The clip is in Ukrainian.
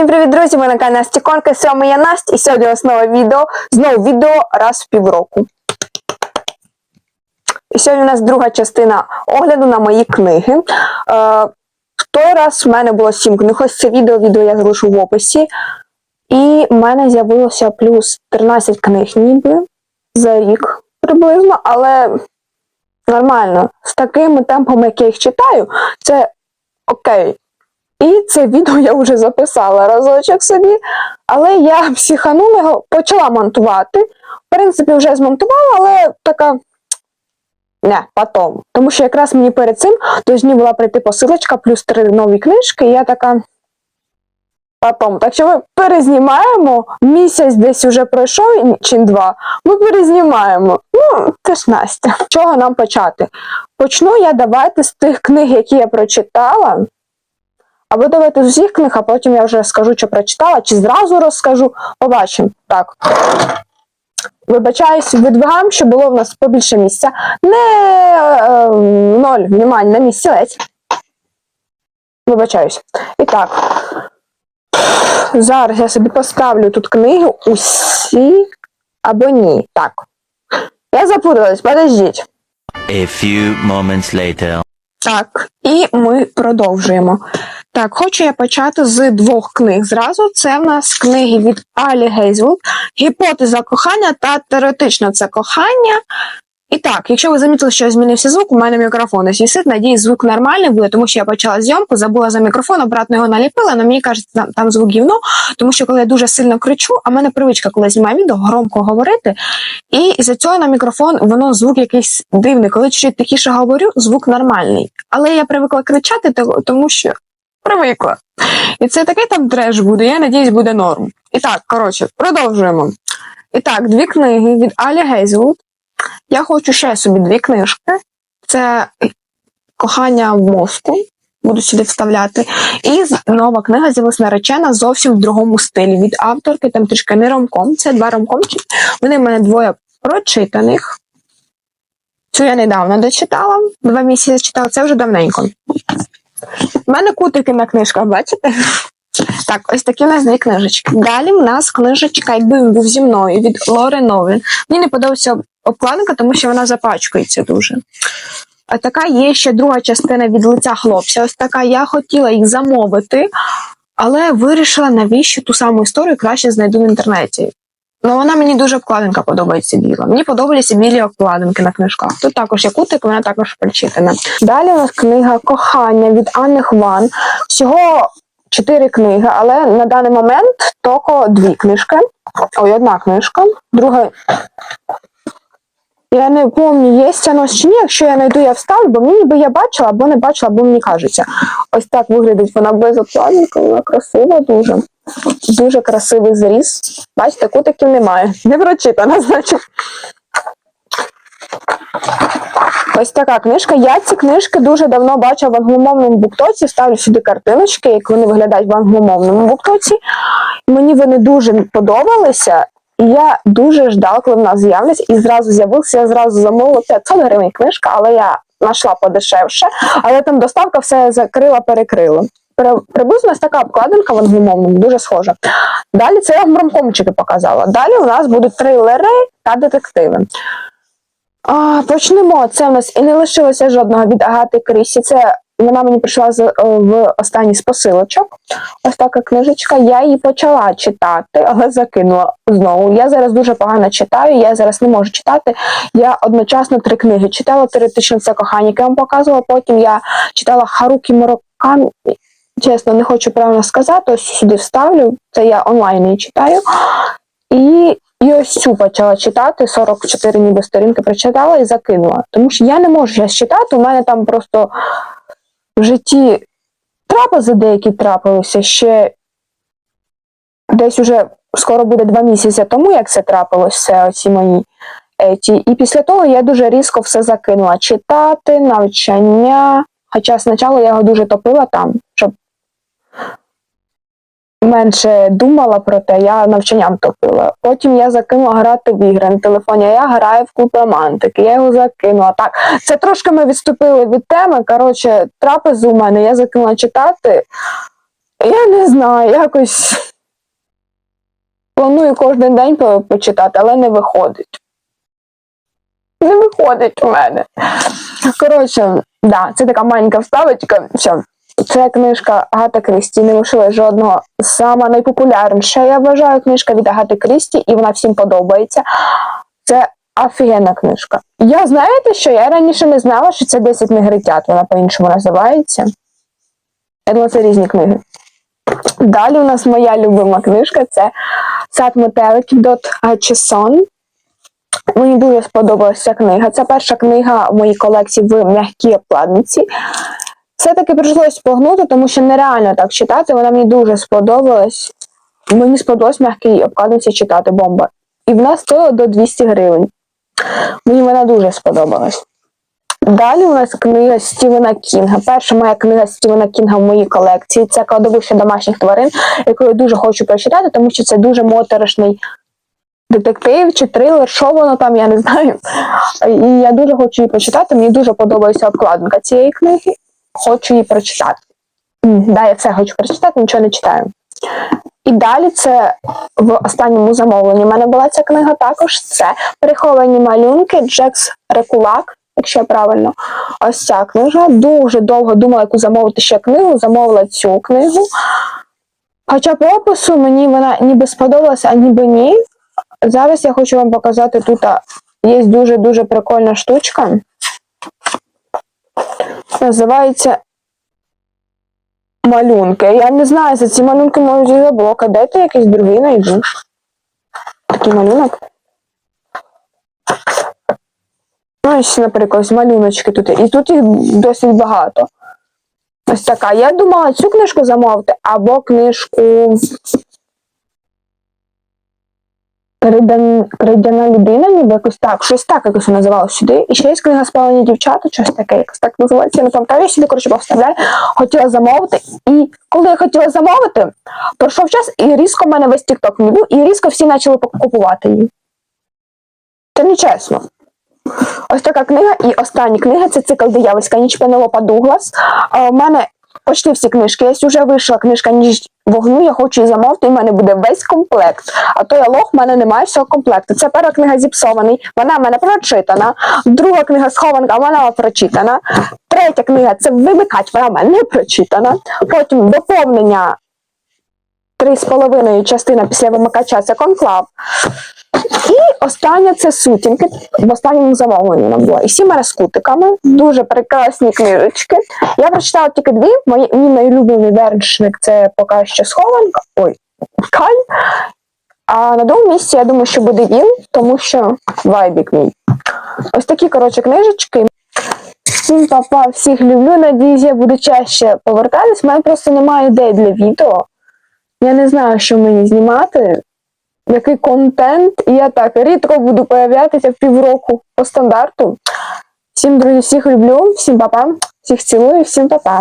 Всім привіт, друзі! Ви на каналі Настя Конка. З вами я Настя, і сьогодні у нас нове відео. Знову відео раз в півроку. І сьогодні у нас друга частина огляду на мої книги. Е, в той раз в мене було 7 книг. Ось це відео, відео я залишу в описі. І в мене з'явилося плюс 13 книг ніби за рік приблизно, але нормально. З такими темпами, як я їх читаю, це окей. І це відео я вже записала разочок собі, але я психанула почала монтувати. В принципі, вже змонтувала, але така. Не, потом. Тому що якраз мені перед цим повинні була прийти посилочка, плюс три нові книжки, і я така. Потом. Так що ми перезнімаємо. Місяць десь вже пройшов, чи два. Ми перезнімаємо. Ну, це ж Настя. Чого нам почати? Почну я давайте з тих книг, які я прочитала. Або давайте з усіх книг, а потім я вже скажу, що прочитала, чи зразу розкажу. Побачимо. Так. Вибачаюсь, видвигам, щоб було в нас побільше місця. Не е, ноль, внимання, на місці ледь. Вибачаюсь. І так. Зараз я собі поставлю тут книги усі або ні. Так. Я запуталась, подождіть. A few moments later. Так, і ми продовжуємо. Так, хочу я почати з двох книг зразу. Це в нас книги від Алі Гейзвуд, Гіпотеза кохання та теоретично це кохання. І так, якщо ви замітили, що змінився звук, у мене мікрофон ось висить. Надіюсь, звук нормальний буде, тому що я почала зйомку, забула за мікрофон, обратно його наліпила, але мені кажуть, там, звук гівно, тому що коли я дуже сильно кричу, а в мене привичка, коли я знімаю відео, громко говорити. І із-за цього на мікрофон воно звук якийсь дивний. Коли чуть тихіше говорю, звук нормальний. Але я привикла кричати, тому що привикла. І це такий там треш буде, я надіюсь, буде норм. І так, коротше, продовжуємо. І так, дві книги від Алі Гейзвуд. Я хочу ще собі дві книжки. Це Кохання в мозку. Буду сюди вставляти. І нова книга з'явилася наречена зовсім в другому стилі. Від авторки, там трішки не ромком. Це два ромкомчики. Вони в мене двоє прочитаних. Цю я недавно дочитала. Два місяці читала, це вже давненько. У мене кутики на книжках, бачите? Так, ось такі у нас дві книжечки. Далі в нас книжечка, якби був зі мною від Лори Новин. Мені не подобається обкладинка, тому що вона запачкується дуже. А така є ще друга частина від лиця хлопця. Ось така я хотіла їх замовити, але вирішила, навіщо ту саму історію краще знайду в інтернеті. Ну, вона мені дуже обкладинка подобається біла. Мені подобаються білі обкладинки на книжках. Тут також є кутик, вона також прочитана. Далі у нас книга Кохання від Анни Хван. Всього чотири книги, але на даний момент тільки дві книжки. Ой, одна книжка. Друга. Я не пам'ятаю, є нос чи ні. Якщо я знайду, я вставлю, бо мені би я бачила, або не бачила, або мені кажеться. Ось так виглядить вона без обкладинки, вона красива дуже. Дуже красивий зріз. Бачите, кутиків немає. Не прочитана, значить. Ось така книжка. Я ці книжки дуже давно бачила в англомовному буктоці. Ставлю сюди картиночки, як вони виглядають в англомовному буктоці. Мені вони дуже подобалися. І я дуже ждала, коли в нас з'являться, і зразу з'явився, я зразу замовила 500 гривень книжка, але я знайшла подешевше, але там доставка все закрила, перекрила. При- Приблизно така обкладинка в англомовному, дуже схожа. Далі це я вам ромкомчики показала. Далі у нас будуть трилери та детективи. А, почнемо. Це у нас і не лишилося жодного від Агати Крісі. Це вона мені прийшла з, е, в останній з посилочок. Ось така книжечка. Я її почала читати, але закинула знову. Я зараз дуже погано читаю, я зараз не можу читати. Я одночасно три книги читала. Теоретично це кохання, яке я вам показувала. Потім я читала Харукі Муракамі. Чесно, не хочу правильно сказати, ось сюди вставлю. Це я онлайн її читаю. І, і ось цю почала читати, 44 ніби сторінки прочитала і закинула. Тому що я не можу зараз читати, у мене там просто в житті трапези деякі трапилися ще десь уже скоро буде два місяці тому, як це трапилося, оці мої еті. І після того я дуже різко все закинула. Читати, навчання. Хоча спочатку я його дуже топила там, щоб менше думала про те, я навчанням топила. Потім я закинула грати в ігри на телефоні, а я граю в клуб романтики, я його закинула. Так, це трошки ми відступили від теми. Коротше, трапезу у мене я закинула читати. Я не знаю, якось планую кожен день почитати, але не виходить. Не виходить у мене. Коротше, да, це така маленька вставочка. Все. Це книжка Агата Крісті, не лишила жодного. Сама найпопулярніша, я вважаю, книжка від Агати Крісті, і вона всім подобається. Це офігенна книжка. Я знаєте, що я раніше не знала, що це 10 негритят, вона по-іншому називається. Я думала, це різні книги. Далі у нас моя любима книжка це Сад метеликів Дот Ачесон. Мені дуже сподобалася книга. Це перша книга в моїй колекції в м'якій обкладниці. Все-таки прийшлось погнути, тому що нереально так читати. Вона мені дуже сподобалась. Мені сподобалось м'якій обкладниці читати бомба. І вона стоїла до 200 гривень. Мені вона дуже сподобалась. Далі у нас книга Стівена Кінга. Перша моя книга Стівена Кінга в моїй колекції це кладовище домашніх тварин, яку я дуже хочу прочитати, тому що це дуже моторошний детектив чи трилер, що воно там, я не знаю. І я дуже хочу її прочитати. Мені дуже подобається обкладинка цієї книги. Хочу її прочитати. Да, я все хочу прочитати, нічого не читаю. І далі це в останньому замовленні. У мене була ця книга також. Це приховані малюнки Джекс Рекулак, якщо я правильно. Ось ця книга. Дуже довго думала, яку замовити ще книгу. Замовила цю книгу. Хоча по опису мені вона ніби сподобалася, а ніби ні. Зараз я хочу вам показати тут є дуже-дуже прикольна штучка. Називається малюнки. Я не знаю, за ці малюнки можуть заблока. Дайте якийсь другий знайду. Такий малюнок. Ну, ось, наприклад, малюночки тут. І тут їх досить багато. Ось така. Я думала цю книжку замовити або книжку Кридяна людина, ніби якось так, щось так якось вона називалося сюди. І ще є книга спалені дівчата, щось таке, якось так називається. Я не пам'ятаю, я сюди, коротше, поставляю. Хотіла замовити. І коли я хотіла замовити, пройшов час, і різко в мене весь TikTok не був, і різко всі почали купувати її. Це нечесно. Ось така книга, і остання книга це цикл Диявольська ніч Пенелопа Дуглас. У мене почти всі книжки. Є вже вийшла книжка Ніч вогню, я хочу її замовити, і в мене буде весь комплект. А то я лох, в мене немає всього комплекту. Це перша книга зіпсований, вона в мене прочитана. Друга книга схованка, вона прочитана. Третя книга це вимикач, вона в мене не прочитана. Потім доповнення. Три з половиною частина після вимикача це конклав. І остання це сутінки. В останньому замовленні вона була. І сімера з кутиками. Дуже прекрасні книжечки. Я прочитала тільки дві. Мої, мій найулюблений вершник це поки що схованка. Ой, каль. А на другому місці я думаю, що буде він, тому що вайбік мій. Ось такі, коротше, книжечки. Всім папа, всіх люблю. Надіюсь, я буду чаще повертатись. У мене просто немає ідей для відео. Я не знаю, що мені знімати який контент, і я так рідко буду появлятися півроку по стандарту. Всім, друзі, всіх люблю, всім папа, всіх цілую, всім папа.